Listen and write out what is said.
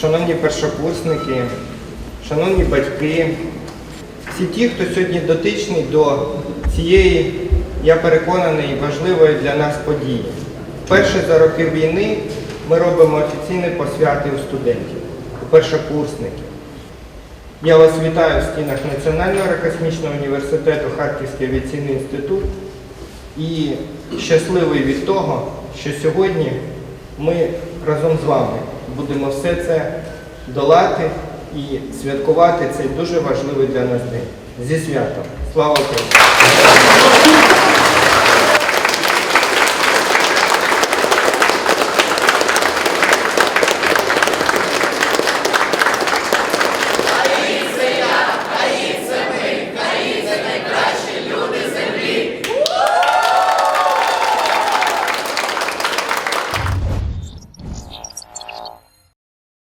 шановні першокурсники, шановні батьки, всі ті, хто сьогодні дотичний до цієї, я переконаний, важливої для нас події. Вперше за роки війни ми робимо офіційні посвяти у студентів, у першокурсників. Я вас вітаю в стінах Національного аерокосмічного університету Харківський авіаційний інститут і щасливий від того, що сьогодні ми разом з вами будемо все це долати і святкувати цей дуже важливий для нас день. Зі святом! Слава Україні!